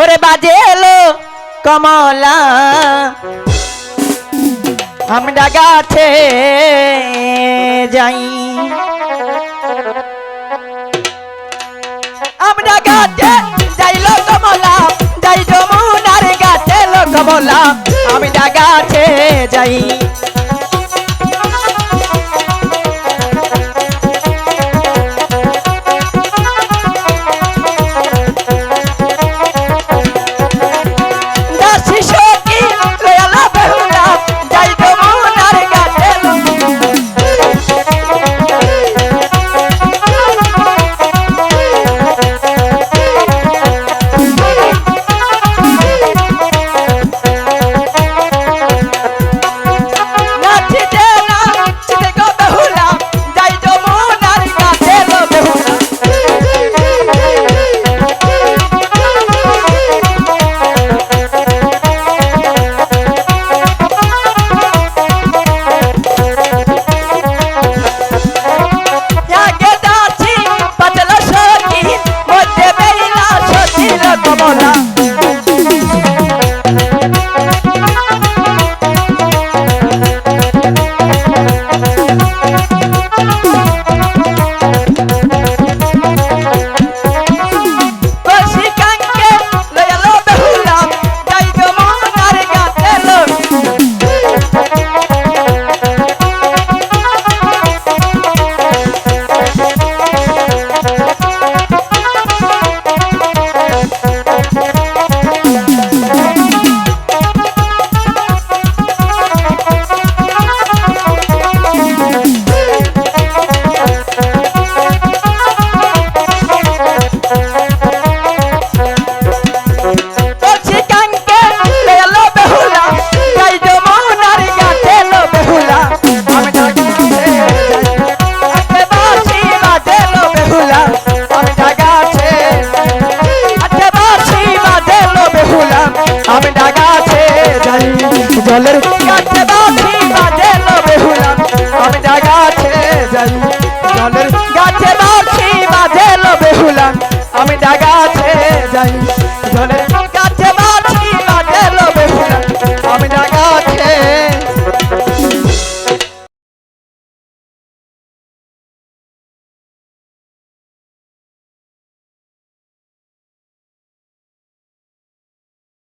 ওরে বাজে এলো কমলা। আমরা গাছে যাই। গাছে যাই। জলের আমি যা গাছে যাই জলের গাছে বাঁধি বাজে বেহুলাম আমি যা গাছে যাই জলের গাছে